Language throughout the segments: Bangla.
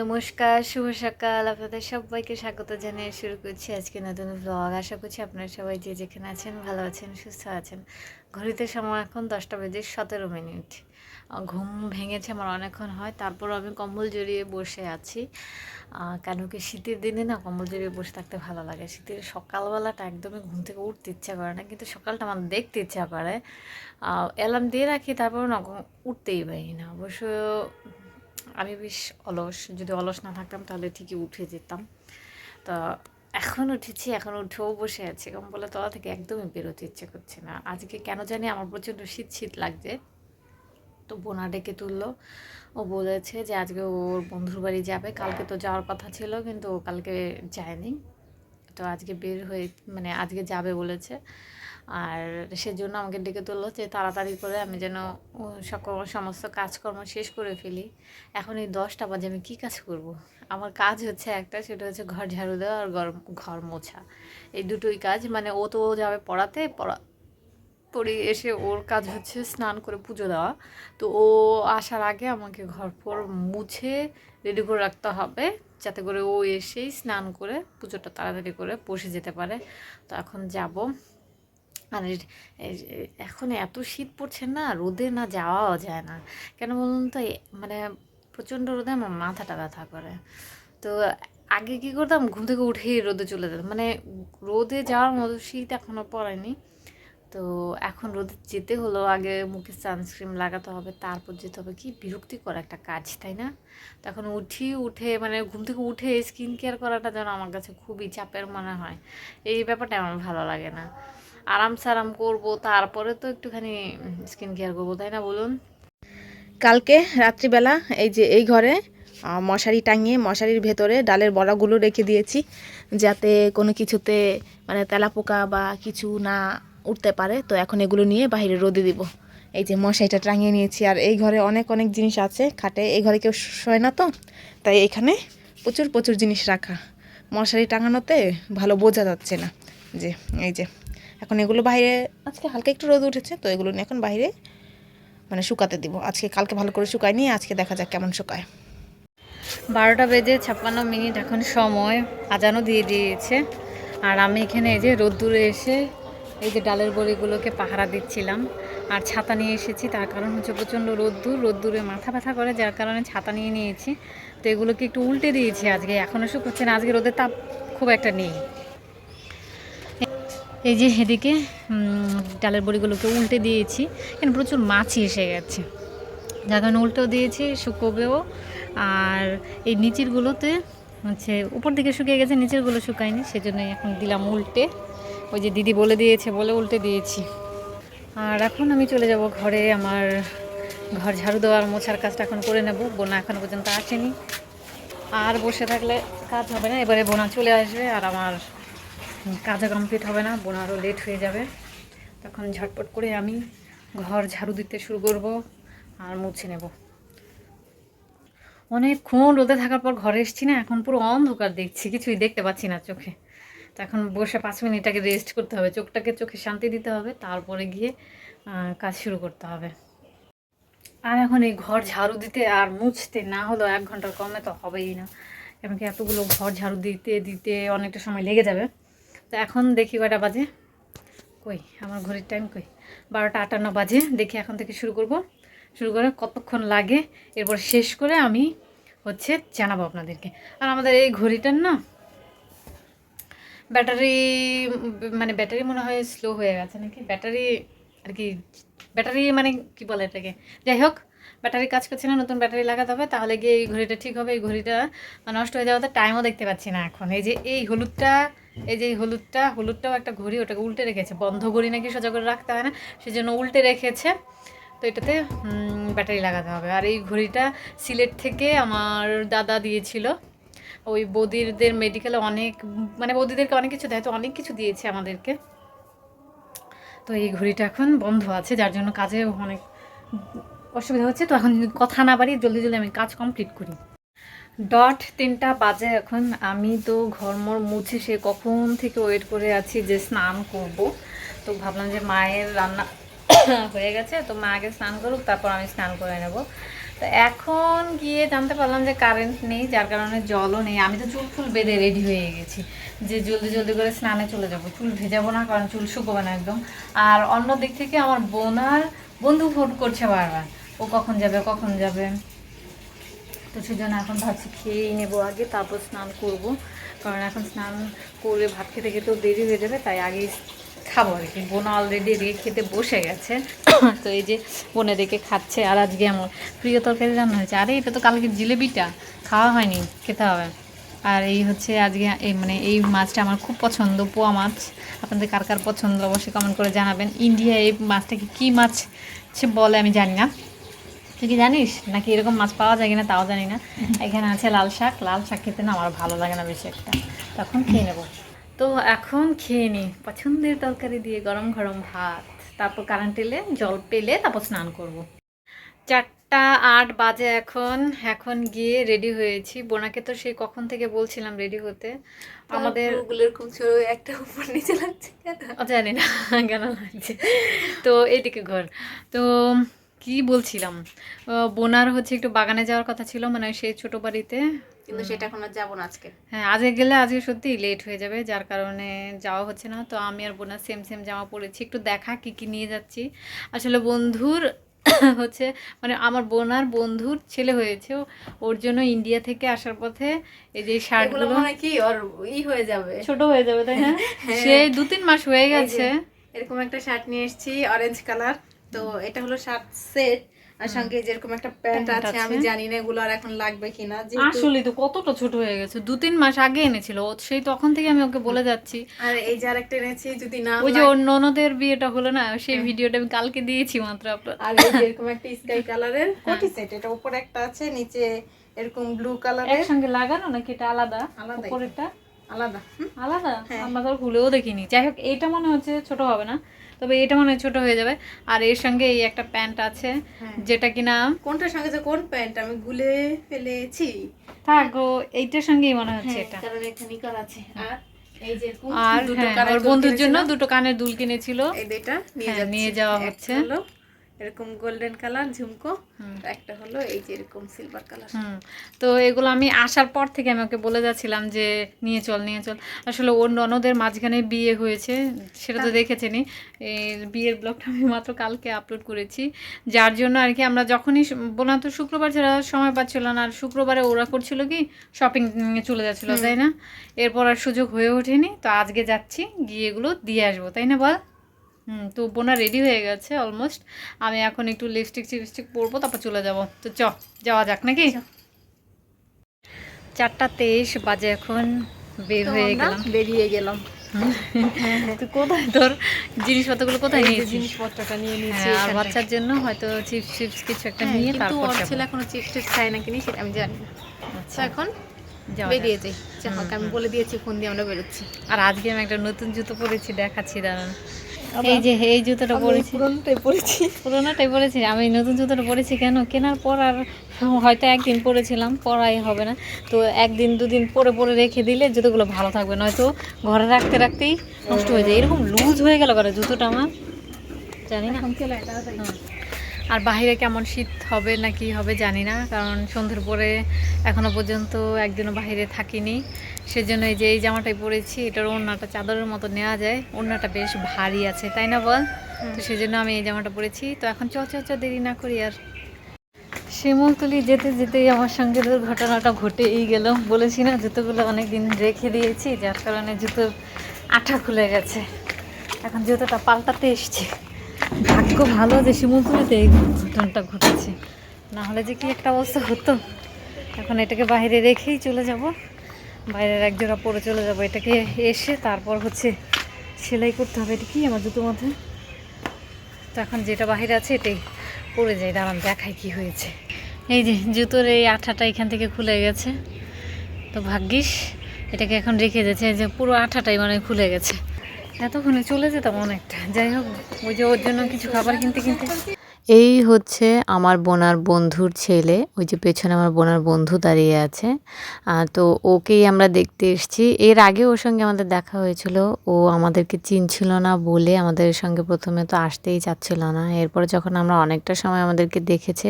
নমস্কার, শুভ সকাল। আপনাদের সবাইকে স্বাগত জানিয়ে শুরু করছি আজকে নতুন ব্লগ আশা করছি আপনারা সবাই যে যেখানে আছেন, ভালো আছেন, সুস্থ আছেন। ঘড়িতে সময় এখন দশটা বেজে সতেরো মিনিট। ঘুম ভেঙেছে আমার অনেকক্ষণ হয় তারপর আমি কম্বল জড়িয়ে বসে আছি। কেন কি শীতের দিনে না কম্বল জড়িয়ে বসে থাকতে ভালো লাগে। শীতের সকালবেলাটা একদমই ঘুম থেকে উঠতে ইচ্ছা করে না, কিন্তু সকালটা আমার দেখতে ইচ্ছা করে। অ্যালার্ম দিয়ে রাখি তারপর না উঠতেই পারি না। অবশ্য আমি বেশ অলস, যদি অলস না থাকতাম তাহলে ঠিকই উঠে যেতাম। তা এখন উঠেছি, এখন উঠেও বসে আছে। আছি কম্বলের তলা থেকে একদমই বেরোতে ইচ্ছে করছে না। আজকে কেন জানি আমার প্রচণ্ড শীত শীত লাগছে। তো বোনা ডেকে তুললো। ও বলেছে যে আজকে ওর বন্ধুর বাড়ি যাবে। কালকে তো যাওয়ার কথা ছিল, কিন্তু ও কালকে যায়নি। তো আজকে বের হয়ে মানে আজকে যাবে বলেছে। আর সেজন্য আমাকে ডেকে তুললো যে তাড়াতাড়ি করে আমি যেন সকল সমস্ত কাজকর্ম শেষ করে ফেলি। এখন এই দশটা বাজে, আমি কী কাজ করব। আমার কাজ হচ্ছে একটা, সেটা হচ্ছে ঘর ঝাড়ু দেওয়া আর ঘর ঘর মোছা। এই দুটোই কাজ মানে ও তো যাবে পড়াতে, পড়া, পড়ে এসে ওর কাজ হচ্ছে স্নান করে পুজো দেওয়া। তো ও আসার আগে আমাকে ঘর ফর মুছে রেডি করে রাখতে হবে, যাতে করে ও এসেই স্নান করে পুজোটা তাড়াতাড়ি করে বসে যেতে পারে। তো এখন যাব। এর- এখন এত শীত পড়ছে না, রোদে না যাওয়াও যায় না। কেন বলুন তো মানে প্রচণ্ড রোদে আমার মাথাটা ব্যথা করে। তো আগে কি করতাম, ঘুম থেকে উঠেই রোদে চলে যেতাম। মানে রোদে যাওয়ার মতো শীত এখনও পড়েনি। তো এখন রোদে যেতে হলো আগে মুখে সানস্ক্রিন লাগাতে হবে, তারপর যেতে হবে। কি বিরক্তিকর একটা কাজ, তাই না? তখন উঠি, উঠে মানে ঘুম থেকে উঠে স্কিন কেয়ার করাটা যেন আমার কাছে খুবই চাপের মনে হয়। এই ব্যাপারটা আমার ভালো লাগে না। আরাম সারাম করব, তারপরে তো একটুখানি স্কিন কেয়ার করব, তাই না বলুন? কালকে রাত্রিবেলা এই যে এই ঘরে মশারি টাঙিয়ে মশারির ভেতরে ডালের বড়াগুলো রেখে দিয়েছি, যাতে কোনো কিছুতে মানে তেলাপোকা বা কিছু না উঠতে পারে, তো এখন এগুলো নিয়ে বাইরে রোদে দিব। এই যে মশারিটা টাঙিয়ে নিয়েছি, আর এই ঘরে অনেক অনেক জিনিস আছে, খাটে, এই ঘরে কেউ শোয় না তো, তাই এখানে প্রচুর প্রচুর জিনিস রাখা। মশারি টাঙানোতে ভালো বোঝা যাচ্ছে না, যে এই যে এখন এগুলো বাইরে, আজকে হালকা একটু রোদ উঠেছে, তো এগুলো নিয়ে এখন বাইরে মানে শুকাতে দিব। আজকে কালকে ভালো করে শুকায়নি, আজকে দেখা যাক কেমন শুকায়। বারোটা বেজে ছাপ্পান্ন মিনিট এখন সময়, আজানও দিয়ে দিয়েছে। আর আমি এখানে এই যে রোদ্দুরে এসে এই যে ডালের বড়িগুলোকে পাহারা দিচ্ছিলাম। আর ছাতা নিয়ে এসেছি, তার কারণ হচ্ছে প্রচণ্ড রোদ্দুর, রোদ্দুরে মাথা ব্যথা করে, যার কারণে ছাতা নিয়ে নিয়েছি। তো এগুলোকে একটু উল্টে দিয়েছি আজকে এখনও শুকোচ্ছে না, আজকে রোদের তাপ খুব একটা নেই। এই যে এদিকে ডালের বড়িগুলোকে উল্টে দিয়েছি। এখানে প্রচুর মাছি এসে গেছে। যার কারণে উল্টেও দিয়েছি, শুকোবেও। আর এই নিচেরগুলোতে হচ্ছে, উপর দিকে শুকিয়ে গেছে, নিচেরগুলো শুকায়নি সেজন্য এখন দিলাম উল্টে। ওই যে দিদি বলে দিয়েছে, বলে উল্টে দিয়েছি। আর এখন আমি চলে যাব ঘরে, আমার ঘর ঝাড়ু দেওয়ার মোছার কাজটা এখন করে নেব। বোনা এখনও পর্যন্ত আসেনি। আর বসে থাকলে কাজ হবে না, এবারে বোনা চলে আসবে, আর আমার কাজও কমপ্লিট হবে না বোন আরও লেট হয়ে যাবে। তখন ঝটপট করে আমি ঘর ঝাড়ু দিতে শুরু করব আর মুছে নেব। অনেকক্ষণ রোদে থাকার পর ঘরে এসেছি না, এখন পুরো অন্ধকার দেখছি, কিছুই দেখতে পাচ্ছি না চোখে। তো এখন বসে পাঁচ মিনিট আগে রেস্ট করতে হবে, চোখটাকে চোখে শান্তি দিতে হবে, তারপরে গিয়ে কাজ শুরু করতে হবে। আর এখন এই ঘর ঝাড়ু দিতে আর মুছতে না হলেও এক ঘণ্টার কমে তো হবেই না। কেন কি এতগুলো ঘর ঝাড়ু দিতে দিতে অনেকটা সময় লেগে যাবে। তো এখন দেখি কটা বাজে। কই, আমার ঘড়ির টাইম কই? বারোটা আটান্ন বাজে, দেখি এখন থেকে শুরু করব। শুরু করে কতক্ষণ লাগে, এরপর শেষ করে আমি হচ্ছে জানাব আপনাদেরকে। আর আমাদের এই ঘড়িটার না, ব্যাটারি মানে ব্যাটারি মনে হয় স্লো হয়ে গেছে নাকি? ব্যাটারি আর কি, ব্যাটারি মানে কি বলে এটাকে? যাই হোক, ব্যাটারি কাজ করছে না, নতুন ব্যাটারি লাগাতে হবে, তাহলে গিয়ে এই ঘড়িটা ঠিক হবে। এই ঘড়িটা নষ্ট হয়ে যাওয়াতে টাইমও দেখতে পাচ্ছি না এখন। এই যে এই হলুদটা এই যে হলুদটা, হলুদটাও একটা ঘড়ি, ওটাকে উল্টে রেখেছে। বন্ধ ঘড়ি নাকি সোজা করে রাখতে হয় না, সেজন্য উল্টে রেখেছে। তো এটাতে ব্যাটারি লাগাতে হবে। আর এই ঘড়িটা সিলেট থেকে আমার দাদা দিয়েছিল। ওই বৌদিদের মেডিকেলে অনেক মানে বৌদিদেরকে অনেক কিছু দেয়, তো অনেক কিছু দিয়েছে আমাদেরকে। তো এই ঘড়িটা এখন বন্ধ আছে, যার জন্য কাজে অনেক অসুবিধা হচ্ছে। তো এখন কথা না বাড়ি, জলদি জলদি আমি কাজ কমপ্লিট করি। ডট তিনটা বাজে এখন। আমি তো ঘরমর মুছে সে কখন থেকে ওয়েট করে আছি যে স্নান করব। তো ভাবলাম যে মায়ের রান্না হয়ে গেছে, তো মা আগে স্নান করুক, তারপর আমি স্নান করে নেব। তো এখন গিয়ে জানতে পারলাম যে কারেন্ট নেই, যার কারণে জলও নেই। আমি তো চুল ফুল বেঁধে রেডি হয়ে গেছি যে জলদি জলদি করে স্নানে চলে যাব। চুল ভেজাবো না, কারণ চুল শুকোবে না একদম। আর অন্য দিক থেকে আমার বোনার বন্ধু ফোন করছে বারবার। ও কখন যাবে কখন যাবে? তো সেজন্য এখন ভাবছি খেয়েই নেব আগে, তারপর স্নান করব। কারণ এখন স্নান করে ভাত খেতে খেতেও দেরি হয়ে যাবে, তাই আগেই খাব আর কি। বোন অলরেডি এদিকে খেতে বসে গেছে। তো এই যে বোনে দেখে খাচ্ছে, আর আজকে আমার প্রিয় তরকারি রান্না হয়েছে। আরে, এটা তো কালকে জিলেবিটা খাওয়া হয়নি, খেতে হবে। আর এই হচ্ছে আজকে এই মানে এই মাছটা আমার খুব পছন্দ, পোয়া মাছ। আপনাদের কার কার পছন্দ অবশ্যই কমেন্ট করে জানাবেন। ইন্ডিয়া এই মাছটাকে কী মাছ সে বলে আমি জানি না। তুই কি জানিস? নাকি এরকম মাছ পাওয়া যায় কিনা তাও জানি না। এখানে আছে লাল শাক। লাল শাক খেতে না আমার ভালো লাগে না বেশি একটা। তখন খেয়ে নেব। তো এখন খেয়ে নিই পছন্দের তরকারি দিয়ে গরম গরম ভাত। তারপর কারেন্ট এলে জল পেলে তারপর স্নান করব। চারটা আট বাজে এখন। এখন গিয়ে রেডি হয়েছি। বোনাকে তো সেই কখন থেকে বলছিলাম রেডি হতে। আমাদের ছোট একটা উপর নিচে লাগছে কেন? জানি না কেন লাগছে? তো এদিকে ঘর। তো কি বলছিলাম? বোনার হচ্ছে একটু বাগানে যাওয়ার কথা ছিল মানে সেই ছোট বাড়িতে। কিন্তু সেটা এখন আর যাব না আজকে। হ্যাঁ আজকে গেলে আজকে সত্যি লেট হয়ে যাবে যার কারণে যাওয়া হচ্ছে না। তো আমি আর বোনার সেম সেম জামা পরেছি। একটু দেখা কি কি নিয়ে যাচ্ছি। আসলে বন্ধুর হচ্ছে মানে আমার বোনার বন্ধুর ছেলে হয়েছে ওর জন্য ইন্ডিয়া থেকে আসার পথে এই যে শার্টগুলো মনে কি ওর ই হয়ে যাবে। ছোট হয়ে যাবে তাই না? হ্যাঁ। সে দু তিন মাস হয়ে গেছে। এরকম একটা শার্ট নিয়ে এসেছি অরেঞ্জ কালার তো এটা হলো সাত সেট আর সঙ্গে যেরকম একটা প্যান্ট আছে আমি জানি না এগুলো আর এখন লাগবে কিনা। আসলে তো কতটা ছোট হয়ে গেছে দু তিন মাস আগে এনেছিল সেই তখন থেকে আমি ওকে বলে যাচ্ছি। আর এই যে আরেকটা এনেছি যদি না ওই যে ননদের বিয়েটা হলো না সেই হ্যাঁ। ভিডিওটা আমি কালকে দিয়েছি মাত্র আপনার আর এই একটা স্কাই কালারের কোটি সেট এটা উপরে একটা আছে নিচে এরকম ব্লু কালারের একসঙ্গে লাগানো নাকি এটা আলাদা? আলাদাই। উপরেরটা? আলাদা আলাদা? হ্যাঁ। আমরা তো খুলেও দেখিনি। যাই হোক এটা মনে হচ্ছে ছোট হবে না। তবে এটা মনে হয় ছোট হয়ে যাবে। আর এর সঙ্গে এই একটা প্যান্ট আছে হ্যাঁ। যেটা কিনা কোনটার সঙ্গে যে কোন প্যান্ট? আমি গুলে ফেলেছি। থাকো এইটার সঙ্গেই মনে হচ্ছে হ্যাঁ, এটা। কারণ এখানে কার আছে। আর এই যে আর দুটো হ্যাঁ বন্ধুর জন্য দুটো কানের দুল কিনেছিল। এই দুইটা নিয়ে যাওয়া হচ্ছে। হচ্ছে। এরকম গোল্ডেন কালার ঝুমকো। একটা হলো এই যে এরকম সিলভার কালার হুম। তো এগুলো আমি আসার পর থেকে আমি ওকে বলে যাচ্ছিলাম যে নিয়ে চল নিয়ে চল। আসলে ওর ননদের মাঝখানে বিয়ে হয়েছে সেটা তো দেখেছেনি এই বিয়ের ব্লগটা আমি মাত্র কালকে আপলোড করেছি। যার জন্য আর কি আমরা যখনই বোনা তো শুক্রবার ছাড়া সময় পাচ্ছিল না আর শুক্রবারে ওরা করছিল কি? শপিং চলে যাচ্ছিল তাই না? এরপর আর সুযোগ হয়ে ওঠেনি। তো আজকে যাচ্ছি গিয়ে এগুলো দিয়ে আসব তাই না বল? হুম তো বোনা রেডি হয়ে গেছে অলমোস্ট আমি এখন একটু লিপস্টিক চিপস্টিক পরবো তারপর চলে যাব। তো চ যাওয়া যাক নাকি? চারটা তেইশ বাজে এখন বের হয়ে গেলাম। বেরিয়ে গেলাম। তুই কোথায় তোর? জিনিসপত্রগুলো কোথায় এই জিনিসপত্রটা নিয়ে নিয়েছি হ্যাঁ আর বাচ্চার জন্য হয়তো চিপস চিপস কিছু একটা হ্যাঁ, নিয়ে তারপর ওর ছেলে এখনও চিপস খায় না সেটা আমি জানি না। আচ্ছা, এখন বেরিয়ে যাই। আমি বলে দিয়েছি ফোন দিয়ে আমরা বেরোচ্ছি। আর আজকে আমি একটা নতুন জুতো পরেছি দেখাচ্ছি দাঁড়ান। এই যে এই জুতোটা পরেছি। পুরোনোটাই পরেছি। পুরোনোটাই পরেছি। আমি নতুন জুতোটা পরেছি কেন? কেনার পর আর হয়তো একদিন পরেছিলাম পরাই হবে না। তো একদিন দুদিন পরে পরে রেখে দিলে জুতোগুলো ভালো থাকবে। নয়তো ঘরে রাখতে রাখতেই নষ্ট হয়ে যায়। এরকম লুজ হয়ে গেল করে জুতোটা আমার? জানি না। আর বাইরে কেমন শীত হবে না কি হবে জানি না কারণ সন্ধ্যের পরে এখনও পর্যন্ত একদিনও বাইরে থাকিনি। সেজন্য এই যে এই জামাটাই পরেছি এটার ওড়নাটা চাদরের মতো নেওয়া যায় ওড়নাটা বেশ ভারী আছে তাই না বল? তো সেজন্য আমি এই জামাটা পরেছি। তো এখন চ চ চ দেরি না করি আর। শিমুলতলি যেতে যেতেই আমার সঙ্গে দুর্ঘটনাটা ঘটেই গেল। বলেছি না জুতোগুলো অনেক দিন রেখে দিয়েছি যার কারণে জুতোর আঠা খুলে গেছে। এখন জুতোটা পাল্টাতে এসছে। ভাগ্য ভালো যে শিমুলতলিতে এই ঘটনাটা ঘটেছে। না হলে যে কি একটা অবস্থা হতো? এখন এটাকে বাইরে রেখেই চলে যাব। বাইরের এক জোড়া পরে চলে যাব, এটাকে এসে তারপর হচ্ছে সেলাই করতে হবে। এটা কি আমার জুতোর মধ্যে? তো এখন যেটা বাইরে আছে এটাই পড়ে যায় দাঁড়ান, দেখাই কি হয়েছে। এই যে জুতোর এই আঠাটা এখান থেকে খুলে গেছে। তো ভাগ্যিস, এটাকে এখন রেখে এই যে পুরো আঠাটাই মানে খুলে গেছে। এতক্ষণে চলে যেতাম অনেকটা। যাই হোক, ওই যে ওর জন্য কিছু খাবার কিনতে কিনতে এই হচ্ছে আমার বোনার বন্ধুর ছেলে, ওই যে পেছনে আমার বোনার বন্ধু দাঁড়িয়ে আছে। তো ওকেই আমরা দেখতে এসেছি। এর আগে ওর সঙ্গে আমাদের দেখা হয়েছিল। ও আমাদেরকে চিনছিল না বলে আমাদের সঙ্গে প্রথমে তো আসতেই চাচ্ছিল না। এরপর যখন আমরা অনেকটা সময় আমাদেরকে দেখেছে,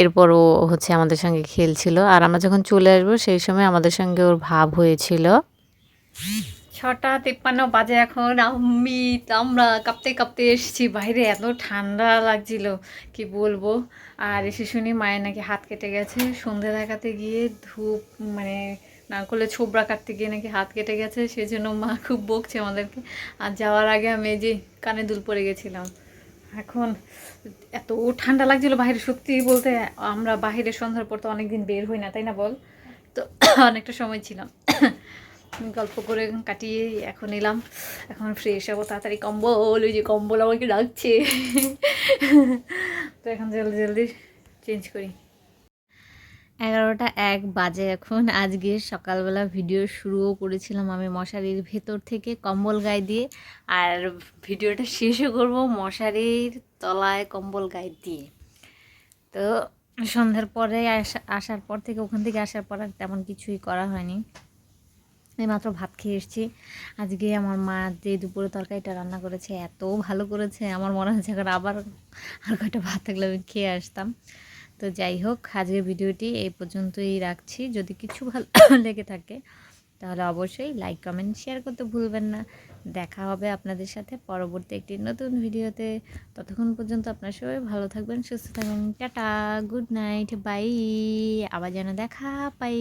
এরপর ও হচ্ছে আমাদের সঙ্গে খেলছিল। আর আমরা যখন চলে আসব, সেই সময় আমাদের সঙ্গে ওর ভাব হয়েছিল। ছটা তিপ্পান্ন বাজে এখন। আমি, আমরা কাঁপতে কাঁপতে এসেছি। বাইরে এত ঠান্ডা লাগছিল, কি বলব? আর এসে শুনি মায়ের নাকি হাত কেটে গেছে। সন্ধে দেখাতে গিয়ে ধূপ মানে নারকলে ছোবড়া কাটতে গিয়ে নাকি হাত কেটে গেছে। সেজন্য মা খুব বকছে আমাদেরকে। আর যাওয়ার আগে আমি যে কানে দুল পরে গেছিলাম। এখন এত ঠান্ডা লাগছিল বাইরে, সত্যি বলতে আমরা বাইরে সন্ধ্যার পর তো অনেকদিন বের হই না, তাই না বল? তো অনেকটা সময় ছিলাম। গল্প করে কাটিয়ে এখন এলাম। এখন ফ্রেশ হব, তাড়াতাড়ি কম্বল ওই যে কম্বল আমাকে ডাকছে। তো এখন জলদি জলদি চেঞ্জ করি। এগারোটা এক বাজে এখন। আজকে সকালবেলা ভিডিও শুরুও করেছিলাম আমি মশারির ভেতর থেকে কম্বল গায়ে দিয়ে। আর ভিডিওটা শেষও করব মশারির তলায় কম্বল গায়ে দিয়ে। তো সন্ধ্যার পরে আসা, আসার পর থেকে, ওখান থেকে আসার পর আর তেমন কিছুই করা হয়নি। এইমাত্র ভাত খেয়ে এসেছি। আজকে আমার মা যে দুপুরে তরকারিটা রান্না করেছে, এত ভালো করেছে। আমার মনে হচ্ছে এখন আবার আর কয়টা ভাত থাকলে আমি খেয়ে আসতাম। তো যাই হোক, আজকের ভিডিওটি এই পর্যন্তই রাখছি। যদি কিছু ভালো লেগে থাকে, তাহলে অবশ্যই লাইক কমেন্ট শেয়ার করতে ভুলবেন না। দেখা হবে আপনাদের সাথে পরবর্তী একটি নতুন ভিডিওতে। ততক্ষণ পর্যন্ত আপনার সবাই ভালো থাকবেন, সুস্থ থাকবেন। টাটা গুড নাইট বাই আবার যেন দেখা পাই